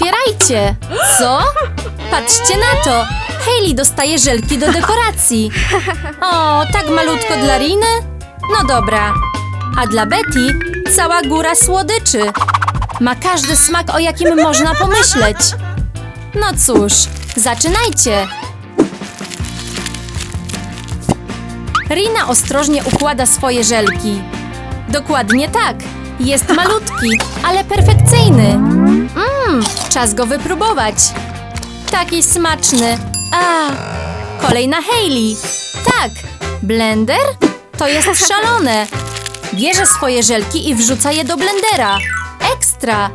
Otwierajcie! Co? Patrzcie na to! Hailey dostaje żelki do dekoracji. O, tak malutko dla Riny? No dobra. A dla Betty cała góra słodyczy. Ma każdy smak, o jakim można pomyśleć. No cóż, zaczynajcie. Rina ostrożnie układa swoje żelki. Dokładnie tak. Jest malutki, ale perfekcyjny. Mmm, czas go wypróbować. Taki smaczny. A, kolejna Hailey. Tak, blender? To jest szalone. Bierze swoje żelki i wrzuca je do blendera. Ekstra.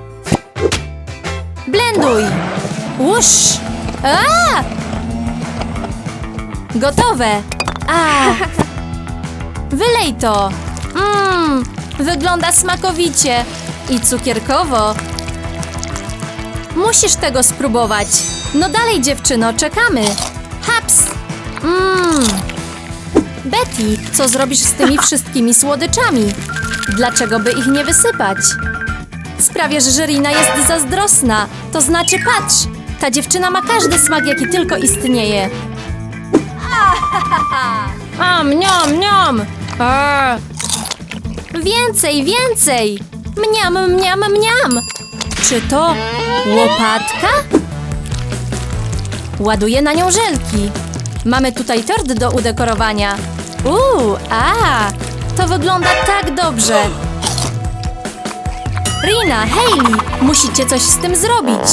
Blenduj. Łusz. A! Gotowe. A! Wylej to. Mmm, wygląda smakowicie i cukierkowo. Musisz tego spróbować. No dalej, dziewczyno, czekamy. Haps! Mmm. Betty, co zrobisz z tymi wszystkimi słodyczami? Dlaczego by ich nie wysypać? Sprawiasz, że Rina jest zazdrosna. To znaczy, patrz, ta dziewczyna ma każdy smak, jaki tylko istnieje. A, mniam, mniam! A. Więcej, więcej! Mniam, mniam, mniam! Czy to łopatka? Ładuję na nią żelki. Mamy tutaj tort do udekorowania. Uuu, a, to wygląda tak dobrze. Rina, Hailey, musicie coś z tym zrobić.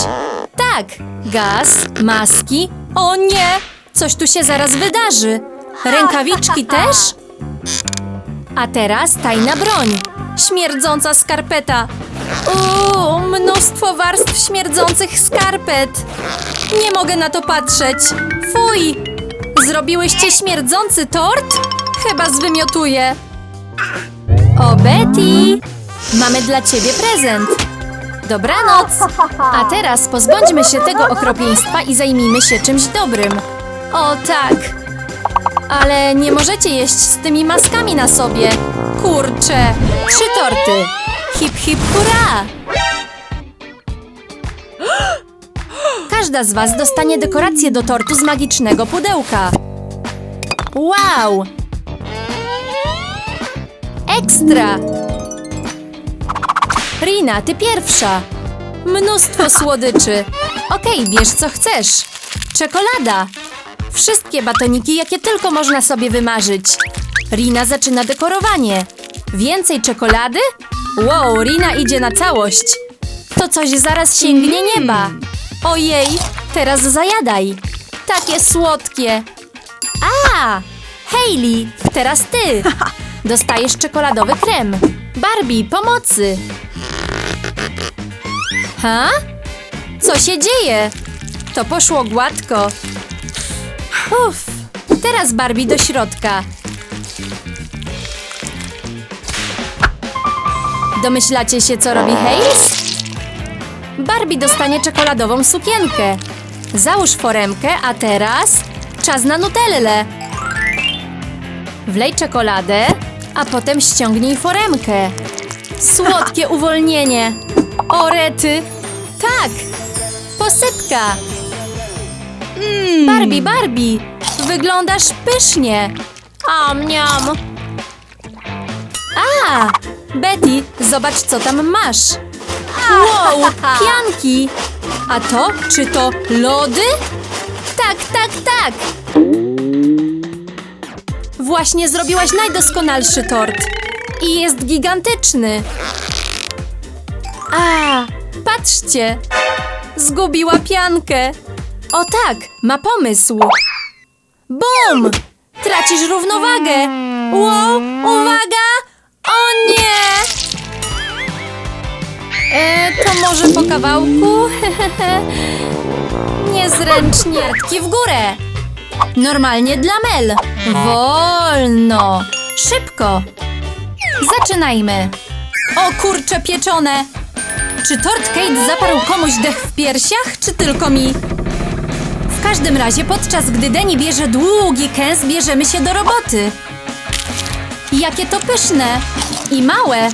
Tak, gaz, maski. O nie, coś tu się zaraz wydarzy. Rękawiczki też? A teraz tajna broń. Śmierdząca skarpeta. Uuu, mnóstwo warstw śmierdzących skarpet. Nie mogę na to patrzeć. Fuj! Zrobiłyście śmierdzący tort? Chyba zwymiotuję. O, Betty! Mamy dla ciebie prezent. Dobranoc! A teraz pozbądźmy się tego okropieństwa i zajmijmy się czymś dobrym. O, tak! Ale nie możecie jeść z tymi maskami na sobie. Kurczę! Trzy torty! Hip, hip, hurra! Każda z Was dostanie dekorację do tortu z magicznego pudełka. Wow! Ekstra! Rina, ty pierwsza. Mnóstwo słodyczy. Okej, bierz co chcesz. Czekolada. Wszystkie batoniki, jakie tylko można sobie wymarzyć. Rina zaczyna dekorowanie. Więcej czekolady? Wow, Rina idzie na całość. To coś zaraz sięgnie nieba. Ojej, teraz zajadaj. Takie słodkie. A, Hailey, teraz ty. Dostajesz czekoladowy krem. Barbie, pomocy. Ha? Co się dzieje? To poszło gładko. Uff. Teraz Barbie do środka. Domyślacie się, co robi Hayes? Barbie dostanie czekoladową sukienkę. Załóż foremkę, a teraz czas na nutellę. Wlej czekoladę, a potem ściągnij foremkę. Słodkie uwolnienie. O rety. Tak. Posypka. Barbie, Barbie. Wyglądasz pysznie. A, mniam. A, Betty, zobacz co tam masz. Wow, pianki. A to, czy to lody? Tak, tak, tak. Właśnie zrobiłaś najdoskonalszy tort. I jest gigantyczny. A, patrzcie. Zgubiła piankę. O tak, ma pomysł. Bum! Tracisz równowagę. Wow, uwaga! O nie! E, to może po kawałku? Niezręcznie. Kartki w górę. Normalnie dla Mel. Wolno. Szybko. Zaczynajmy. O kurcze pieczone. Czy tort Kate zaparł komuś dech w piersiach, czy tylko mi? W każdym razie, podczas gdy Deni bierze długi kęs, bierzemy się do roboty. Jakie to pyszne i małe.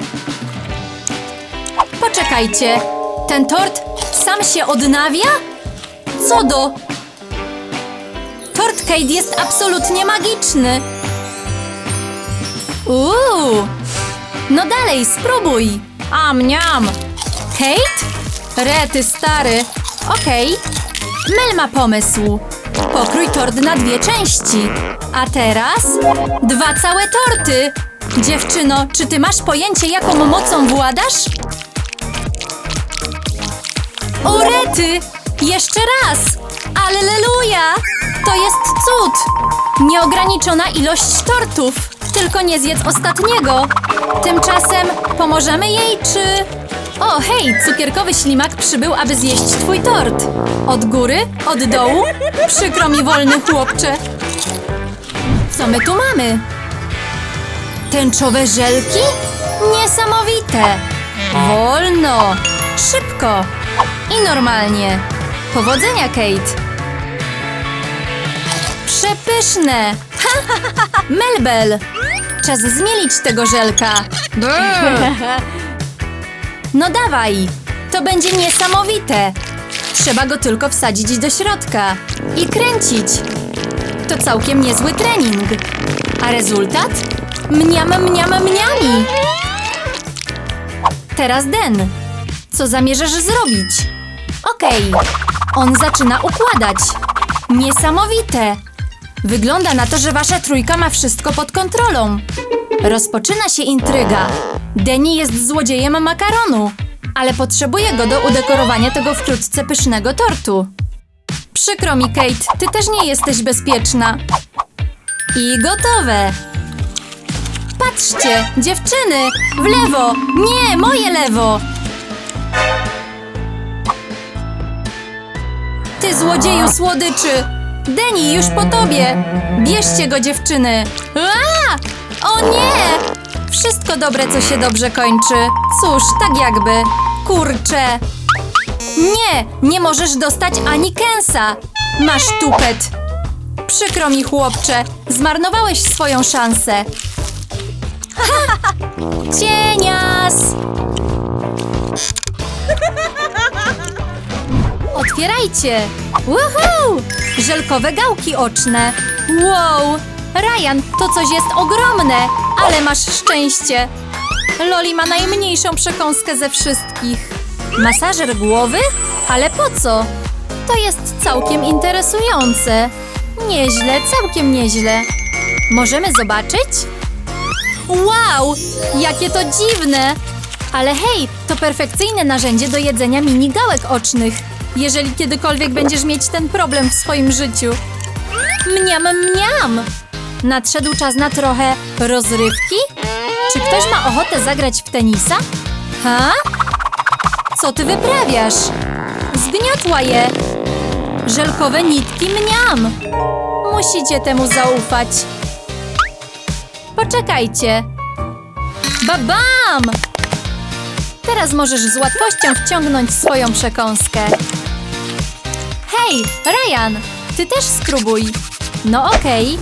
Poczekajcie, ten tort sam się odnawia? Co do... Tort Kate jest absolutnie magiczny. Uuu. No dalej, spróbuj. Am, niam. Kate? Rety, stary. Okej. Mel ma pomysł. Pokrój tort na dwie części. A teraz dwa całe torty. Dziewczyno, czy ty masz pojęcie, jaką mocą władasz? O rety! Jeszcze raz! Alleluja! To jest cud! Nieograniczona ilość tortów. Tylko nie zjedz ostatniego. Tymczasem pomożemy jej, czy... O, hej, cukierkowy ślimak przybył, aby zjeść twój tort. Od góry? Od dołu? Przykro mi, wolny chłopcze. Co my tu mamy? Tęczowe żelki? Niesamowite! Wolno! Szybko! I normalnie. Powodzenia, Kate! Przepyszne! Melbel! Czas zmielić tego żelka. No dawaj! To będzie niesamowite! Trzeba go tylko wsadzić do środka i kręcić. To całkiem niezły trening. A rezultat? Mniam, mniam, mniami! Teraz Den. Co zamierzasz zrobić? Okej. On zaczyna układać. Niesamowite! Wygląda na to, że wasza trójka ma wszystko pod kontrolą. Rozpoczyna się intryga. Denny jest złodziejem makaronu, ale potrzebuje go do udekorowania tego wkrótce pysznego tortu. Przykro mi, Kate, ty też nie jesteś bezpieczna. I gotowe. Patrzcie, dziewczyny! W lewo! Nie, moje lewo! Ty złodzieju słodyczy! Deni, już po tobie! Bierzcie go, dziewczyny! A! O nie! Wszystko dobre, co się dobrze kończy. Cóż, tak jakby. Kurczę. Nie, nie możesz dostać ani kęsa. Masz tupet. Przykro mi, chłopcze. Zmarnowałeś swoją szansę. Cienias! Otwierajcie! Woohoo! Żelkowe gałki oczne. Wow! Ryan, to coś jest ogromne, ale masz szczęście. Loli ma najmniejszą przekąskę ze wszystkich. Masażer głowy? Ale po co? To jest całkiem interesujące. Nieźle, całkiem nieźle. Możemy zobaczyć? Wow! Jakie to dziwne! Ale hej, to perfekcyjne narzędzie do jedzenia mini gałek ocznych. Jeżeli kiedykolwiek będziesz mieć ten problem w swoim życiu. Mniam, mniam! Nadszedł czas na trochę rozrywki? Czy ktoś ma ochotę zagrać w tenisa? Ha? Co ty wyprawiasz? Zgniotła je! Żelkowe nitki mniam! Musicie temu zaufać. Poczekajcie. Babam! Teraz możesz z łatwością wciągnąć swoją przekąskę. Hej, Ryan, ty też spróbuj. No okej.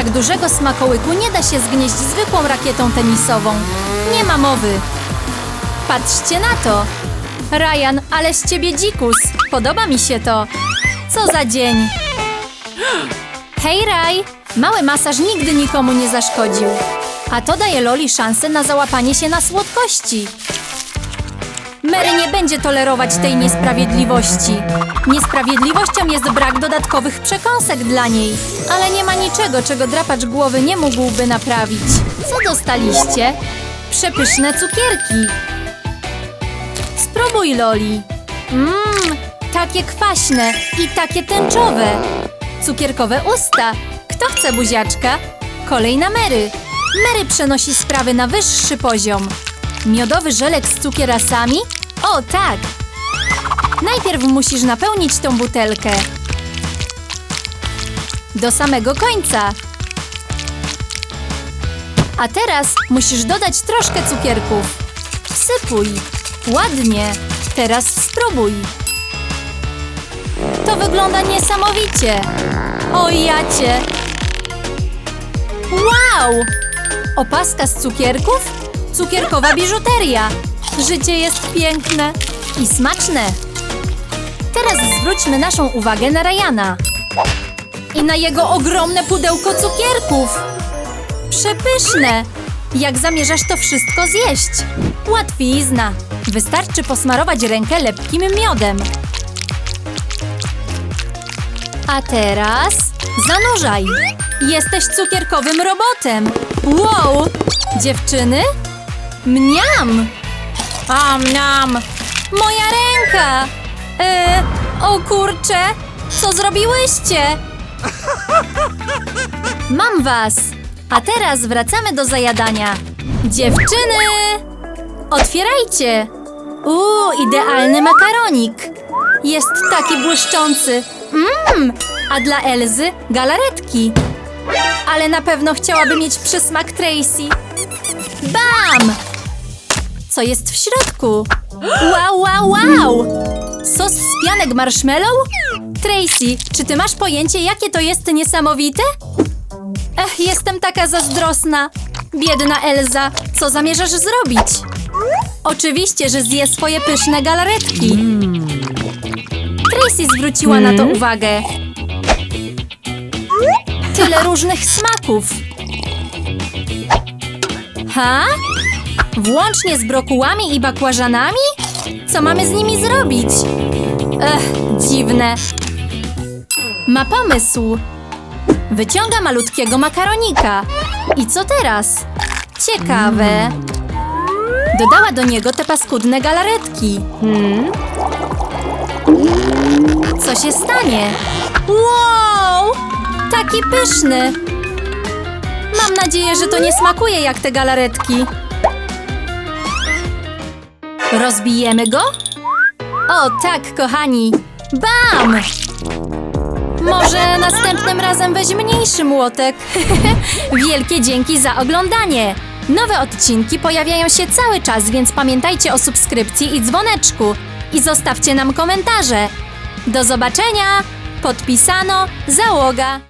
Tak dużego smakołyku nie da się zgnieść zwykłą rakietą tenisową. Nie ma mowy. Patrzcie na to. Ryan, ale z ciebie dzikus. Podoba mi się to. Co za dzień. Hej, Raj! Mały masaż nigdy nikomu nie zaszkodził. A to daje Loli szansę na załapanie się na słodkości. Mary nie będzie tolerować tej niesprawiedliwości. Niesprawiedliwością jest brak dodatkowych przekąsek dla niej, ale nie ma niczego, czego drapacz głowy nie mógłby naprawić. Co dostaliście? Przepyszne cukierki. Spróbuj, Loli. Mmm, takie kwaśne i takie tęczowe. Cukierkowe usta. Kto chce buziaczka? Kolej na Mary. Mary przenosi sprawy na wyższy poziom. Miodowy żelek z cukierasami? O, tak! Najpierw musisz napełnić tą butelkę. Do samego końca. A teraz musisz dodać troszkę cukierków. Wsypuj. Ładnie. Teraz spróbuj. To wygląda niesamowicie. O jacie. Wow! Opaska z cukierków? Cukierkowa biżuteria. Życie jest piękne i smaczne. zwróćmy naszą uwagę na Ryana. I na jego ogromne pudełko cukierków. Przepyszne! Jak zamierzasz to wszystko zjeść? Łatwizna. Wystarczy posmarować rękę lepkim miodem. A teraz zanurzaj. Jesteś cukierkowym robotem. Wow! Dziewczyny? Mniam! Am, nam! Moja ręka! E, o kurcze! Co zrobiły?ście? Mam was! A teraz wracamy do zajadania. Dziewczyny! Otwierajcie! Uuu, idealny makaronik! Jest taki błyszczący. Mmm! A dla Elzy galaretki. Ale na pewno chciałaby mieć przysmak Tracy. Bam! Co jest w środku? Wow, wow, wow! Sos z pianek marshmallow? Tracy, czy ty masz pojęcie, jakie to jest niesamowite? Ech, jestem taka zazdrosna. Biedna Elza, co zamierzasz zrobić? Oczywiście, że zje swoje pyszne galaretki. Tracy zwróciła na to uwagę. Tyle różnych smaków. Ha? Włącznie z brokułami i bakłażanami? Co mamy z nimi zrobić? Ech, dziwne. Ma pomysł. Wyciąga malutkiego makaronika. I co teraz? Ciekawe. Dodała do niego te paskudne galaretki. Co się stanie? Wow! Taki pyszny! Mam nadzieję, że to nie smakuje jak te galaretki. Rozbijemy go? O tak, kochani! Bam! Może następnym razem weź mniejszy młotek. Wielkie dzięki za oglądanie! Nowe odcinki pojawiają się cały czas, więc pamiętajcie o subskrypcji i dzwoneczku. I zostawcie nam komentarze. Do zobaczenia! Podpisano Załoga.